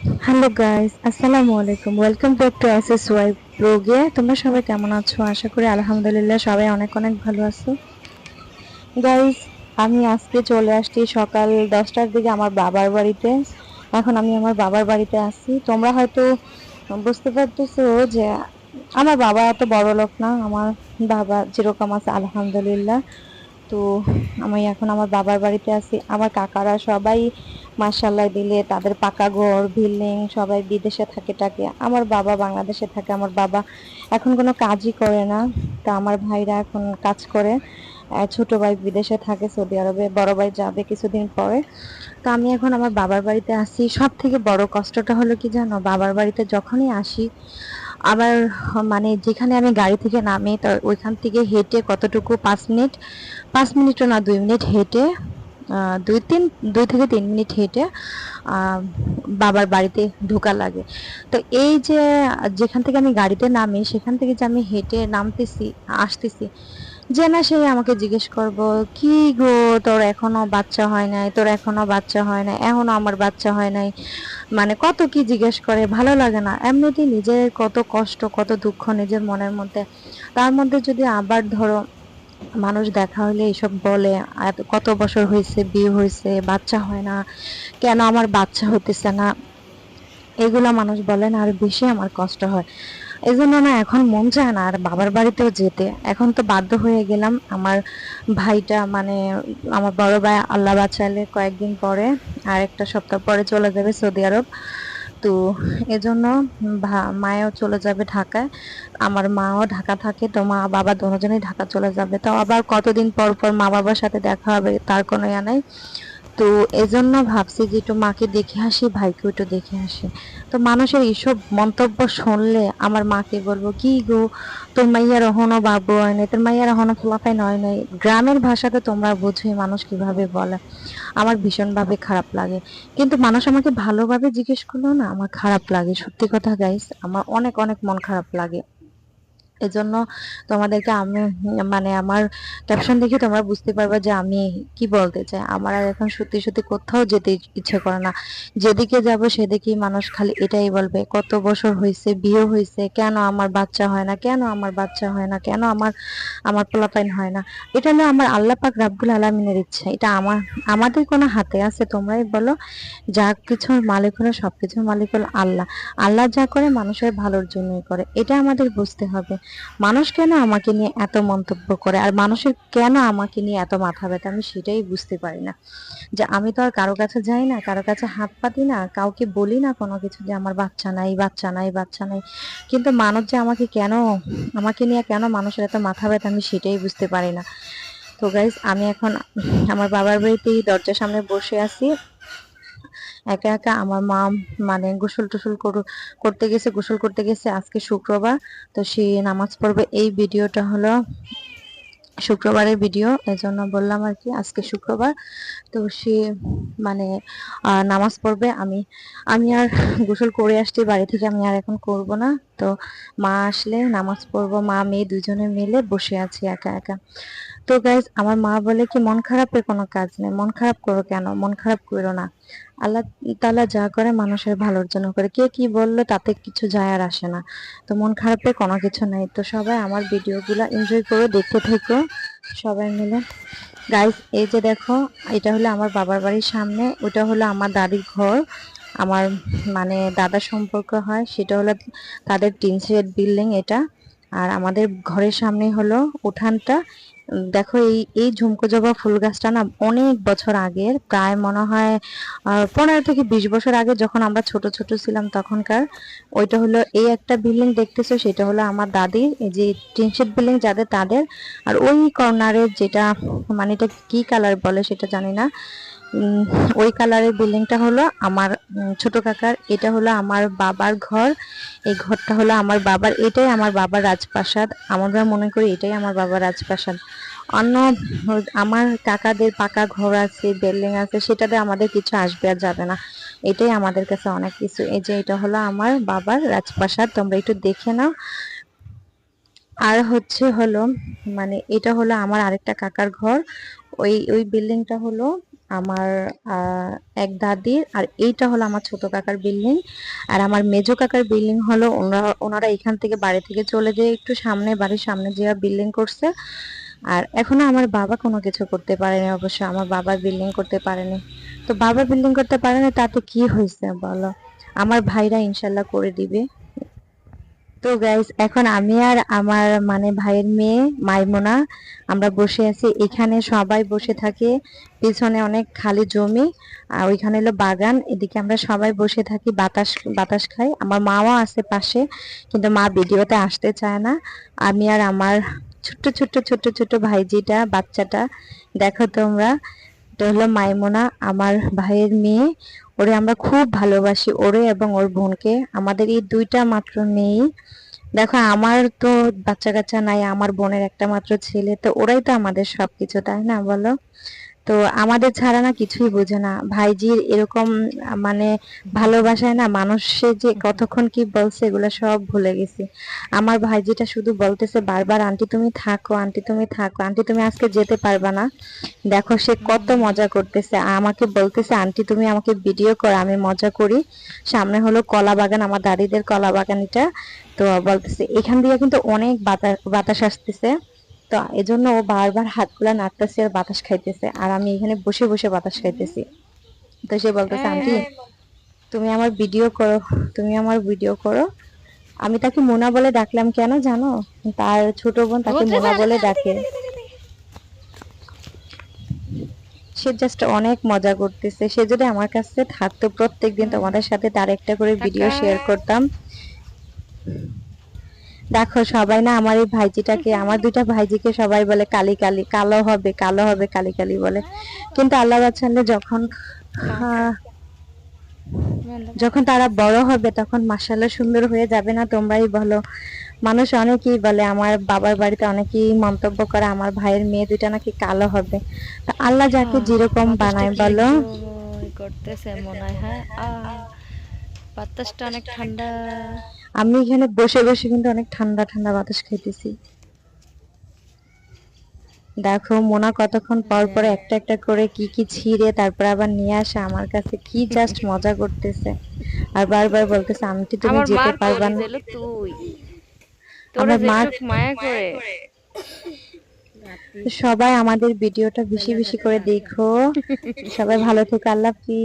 Hello guys আসসালামু আলাইকুম welcome back to S S Y ব্লগে তোমরা সবাই কেমন আছো? আশা করি আলহামদুলিল্লাহ সবাই অনেক অনেক ভালো আছো। গাইস আমি আজকে চলে আসছি সকাল দশটার দিকে আমার বাবার বাড়িতে। এখন আমি আমার বাবার বাড়িতে আছি। তোমরা হয়তো বুঝতে পারতেছো যে আমার বাবা এত বড় লোক না। আমার বাবা যেরকম আছে, আলহামদুলিল্লাহ। তো আমি এখন আমার বাবার বাড়িতে আছি। আমার কাকারা সবাই মার্শাল্লাহ দিলে তাদের পাকা ঘর বিল্ডিং সবাই বিদেশে থাকে টাকে আমার বাবা বাংলাদেশে থাকে, আমার বাবা এখন কোনো কাজই করে না। তা আমার ভাইরা এখন কাজ করে। ছোট ভাই বিদেশে থাকে সৌদি আরবে, বড় ভাই যাবে কিছুদিন পরে। তো আমি এখন আমার বাবার বাড়িতে আসি। সব থেকে বড় কষ্টটা হলো কি জানো? বাবার বাড়িতে যখনই আসি, আবার মানে যেখানে আমি গাড়ি থেকে নামি, তো ওইখান থেকে হেঁটে কতটুকু? পাঁচ মিনিট? পাঁচ মিনিটও না, দুই মিনিট হেঁটে দুই তিন, দুই থেকে তিন মিনিট হেঁটে বাবার বাড়িতে ঢোকা লাগে। তো এই যে, যেখান থেকে আমি গাড়িতে নামি, সেখান থেকে যে আমি হেঁটে নামতেছি, আসতেছি, যে না সে আমাকে জিজ্ঞেস করব, কি গো, তোর এখনও বাচ্চা হয় নাই? তোর এখনও বাচ্চা হয় নাই? এখনও আমার বাচ্চা হয় নাই? মানে কত কি জিজ্ঞেস করে, ভালো লাগে না। এমনিতেই নিজের কত কষ্ট, কত দুঃখ নিজের মনের মধ্যে। তার মধ্যে যদি আবার ধরো মানুষ দেখা হলে এসব বলে কত বছর হয়েছে বিয়ে হয়েছে বাচ্চা হয় না, কেন আমার বাচ্চা হতেছে না? এগুলো মানুষ বলেন আর বেশি আমার কষ্ট হয়। এই জন্য না, এখন মন চায় না, আর বাবার বাড়িতেও যেতে। এখন তো বাধ্য হয়ে গেলাম, আমার ভাইটা মানে আমার বড় ভাই আল্লাহ বাঁচালে কয়েকদিন পরে আর একটা সপ্তাহ পরে চলে যাবে সৌদি আরব। তো এজন্য মায়ও চলে যাবে ঢাকায়। আমার মাও ঢাকা থাকে, তো মা বাবা দুজনেই ঢাকা চলে যাবে। তো আবার কতদিন পর পর মা বাবার সাথে দেখা হবে, তার কোনো ইয়া নাই। তো এজন্য ভাবছি যে একটু মাকে দেখে আসি ভাইকে একটু দেখে আসি। তো মানুষের এইসব মন্তব্য শুনলে আমার মাকে বলব, কি গো, তোর মাইয়া রহনো বাবু হয় নাই, তোর মাইয়ার এখনও খোলাফাই নয় নাই। গ্রামের ভাষাতে তোমরা বুঝোই মানুষ কীভাবে বলে। আমার ভীষণভাবে খারাপ লাগে। কিন্তু মানুষ আমাকে ভালোভাবে জিজ্ঞেস করল না, আমার খারাপ লাগে। সত্যি কথা গাইস আমার অনেক অনেক মন খারাপ লাগে। এজন্য তোমাদেরকে আমি মানে আমার ক্যাপশন দেখে তোমরা বুঝতে পারবে যে আমি কি বলতে চাই। আমার আর এখন সত্যি সত্যি কোথাও যেতে ইচ্ছে করে না। যেদিকে যাব সেদিকেই মানুষ খালি এটাই বলবে, কত বছর হয়েছে বিয়ে হয়েছে কেন আমার বাচ্চা হয় না, কেন আমার বাচ্চা হয় না, কেন আমার আমার পোলাপাইন হয় না। এটা হলো আমার আল্লাহ পাক রাব্বুল আলামিনের ইচ্ছা। এটা আমার, আমাদের কোনো হাতে আছে, তোমরাই বলো। যা কিছুর মালিক হলো সবকিছুর মালিক হলো আল্লাহ। আল্লাহ যা করে মানুষের ভালোর জন্যই করে। এটা আমাদের বুঝতে হবে। মানুষ কেন আমাকে নিয়ে এত মন্তব্য করে? আর মানুষের কেন আমাকে নিয়ে এত মাথা ব্যথা? আমি সেটাই বুঝতে পারি না। যে আমি তো আর কারও কাছে যাই না, কারও কাছে হাত পাতি না, কাউকে বলি না কোনো কিছু যে আমার বাচ্চা নাই বাচ্চা নাই বাচ্চা নাই। কিন্তু মানুষ যে আমাকে কেন, আমাকে নিয়ে কেন মানুষের এত মাথা ব্যথা? আমি সেটাই বুঝতে পারি না। তো গাইজ আমি এখন আমার বাবার বাড়িতেই দরজার সামনে বসে আছি। একা একা আমার মা মানে গোসল টোসল করু- করতে গেছে, গোসল করতে গেছে আজকে শুক্রবার। তো সে নামাজ পড়বে। এই ভিডিওটা হলো শুক্রবারের ভিডিও, এজন্য বললাম আর কি আজকে শুক্রবার। তো সে মানে নামাজ পড়বে। আমি আমি আর গোসল করে আসছি, বাড়ি থেকে আমি আর এখন করব না। তো মা আসলে নামাজ পড়ব, মা, মেয়ে দুজনে মিলে বসে আছি একা একা। তো গাইজ আমার মা বলে কি, মন খারাপের কোনো কাজ নেই। মন খারাপ করো কেন? মন খারাপ করো না। আল্লাহ তালা যা করে মানুষের ভালোর জন্য করে। কে কি বলল তাতে কিছু যায় আর আসে না। তো মন খারাপের কোনো কিছু নেই। তো সবাই আমার ভিডিওগুলো এনজয় করে দেখতে থেকো। সবাই মিলে। গাইজ এই যে দেখো, এটা হলো আমার বাবার বাড়ির সামনে, ওটা হলো আমার দাদির ঘর। আমার মানে দাদা সম্পর্ক হয়, সেটা হলো তাদের টিন শেড বিল্ডিং এটা। আর আমাদের ঘরের সামনে হলো উঠানটা। দেখো এই এই ঝুমকো জবা ফুল গাছটা না অনেক বছর আগের, প্রায় মনে হয় পনেরো থেকে বিশ বছর আগে যখন আমরা ছোট ছোট ছিলাম তখনকার, ওইটা হলো এই একটা বিল্ডিং দেখতেছো, সেটা হলো আমার দাদির যে টিনশেড বিল্ডিং যাদের তাদের। আর ওই কর্নারের যেটা মানে এটা কি কালার বলে সেটা জানি না। ওই কালারের বিল্ডিংটা হলো আমার ছোট কাকার, এটা হলো আমার বাবার ঘর, এই ঘরটা হলো আমার বাবার, এটাই আমার বাবার রাজপ্রাসাদ, আমরা মনে করি এটাই আমার বাবার রাজপ্রাসাদ। অন্য, আমার কাকাদের পাকা ঘর আছে, বিল্ডিং আছে, সেটাতে আমাদের কিছু আসবে আর যাবে না। এটাই আমাদের কাছে অনেক কিছু, এই যে এটা হলো আমার বাবার রাজপ্রাসাদ, তোমরা একটু দেখে নাও। আর হচ্ছে হলো মানে এটা হলো আমার আরেকটা কাকার ঘর, ওই ওই বিল্ডিংটা হলো আমার এক দাদির আর এইটা হলো আমার ছোট কাকার বিল্ডিং আর আমার মেজো কাকার বিল্ডিং হলো ওনারা ওনারা এখান থেকে বাড়ি থেকে চলে যেয়ে একটু সামনে, বাড়ির সামনে যে বিল্ডিং করছে। আর এখনও আমার বাবা কোনো কিছু করতে পারেনি অবশ্য, আমার বাবা বিল্ডিং করতে পারেনি। তো বাবা বিল্ডিং করতে পারেনি তাতে কি হয়েছে বলো? আমার ভাইরা ইনশাল্লাহ করে দিবে। তো গাইস এখন আমি আর আমার মানে ভাইয়ের মেয়ে মাইমোনা আমরা বসে আছি। এখানে সবাই বসে থাকে। পিছনে অনেক খালি জমি, আর ওইখানে হলো বাগান। এদিকে আমরা সবাই বসে থাকি, বাতাস বাতাস খাই। আমার মাও আছে পাশে, কিন্তু মা ভিডিওতে আসতে চায় না। আমি আর আমার ছোট্ট ছোট্ট ছোট্ট ছোট্ট ভাইজিটা, বাচ্চাটা, দেখো তোমরা। এটা হলো মাইমোনা, আমার ভাইয়ের মেয়ে। ওরে আমরা খুব ভালোবাসি ওরে এবং ওর বোনকে। আমাদের এই দুইটা মাত্র মেয়ে। দেখো, আমার তো বাচ্চা কাচ্চা নাই, আমার বোনের একটা মাত্র ছেলে, তো ওরাই তো আমাদের সবকিছু, তাই না বলো? তো আমাদের ছাড়া না কিছুই বোঝে না। ভাইজির এরকম মানে ভালোবাসায় না মানুষে যে কতক্ষণ কি বলছে এগুলো সব ভুলে গেছি। আমার ভাইজিটা শুধু বলতেছে বারবার, আন্টি তুমি থাকো, আন্টি তুমি থাকো, আন্টি তুমি আজকে যেতে পারবা না। দেখো সে কত মজা করতেছে। আমাকে বলতেছে, আন্টি তুমি আমাকে ভিডিও করো, আমি মজা করি। সামনে হলো কলা বাগান, আমার দাদিদের কলা বাগান এটা তো বলতেছে, এখান দিয়ে কিন্তু অনেক বাতাস বাতাস আসতেছে। তো এজন্য ও বারবার হাতগুলা নাড়তেছে আর বাতাস খাইতেছে। আর আমি এখানে বসে বসে বাতাস খাইতেছি। তো সে বলতেছে আন্টি তুমি আমার ভিডিও করো তুমি আমার ভিডিও করো। আমি তাকে মোনা বলে ডাকলাম কেন জানো? তার ছোট বোন তাকে মোনা বলে ডাকে। সে জাস্ট অনেক মজা করতেছে। সে যদি আমার কাছে থাকতো প্রত্যেকদিন তোমাদের সাথে তার একটা করে ভিডিও শেয়ার করতাম। দেখো সবাই না আমার এই ভাইজিটাকে আমার দুইটা ভাইজিকে সবাই বলে কালি কালি কালো হবে কালো হবে কালি কালি বলে। কিন্তু আল্লাহ বাচ্চালে যখন আহ, যখন তারা বড় হবে তখন মাসাল্লাহ সুন্দর হয়ে যাবে না তোমরাই বলো। মানুষ অনেকেই বলে আমার বাবার বাড়িতে অনেকেই মন্তব্য করে আমার ভাইয়ের মেয়ে দুইটা নাকি কালো হবে। তা আল্লাহ যাকে যেরকম বানায় বলো। করতেছে মনে হয় হ্যাঁ বাতাসটা অনেক ঠান্ডা। আমি এখানে বসে বসে কিন্তু অনেক ঠান্ডা ঠান্ডা বাতাস খাইতেছি। দেখো মোনা কতক্ষণ পর পর একটা একটা করে কি কি ছিঁড়ে তারপর আবার নিয়ে আসে আমার কাছে কি জাস্ট মজা করতেছে। আর বারবার বলতেছে আন্টি তুমি আমার যেতে পারবা না? তুই। আমার মা মায়া করে। সবাই আমাদের ভিডিওটা বেশি বেশি করে দেখো। সবাই ভালো থেকো আল্লাহ হাফিজ।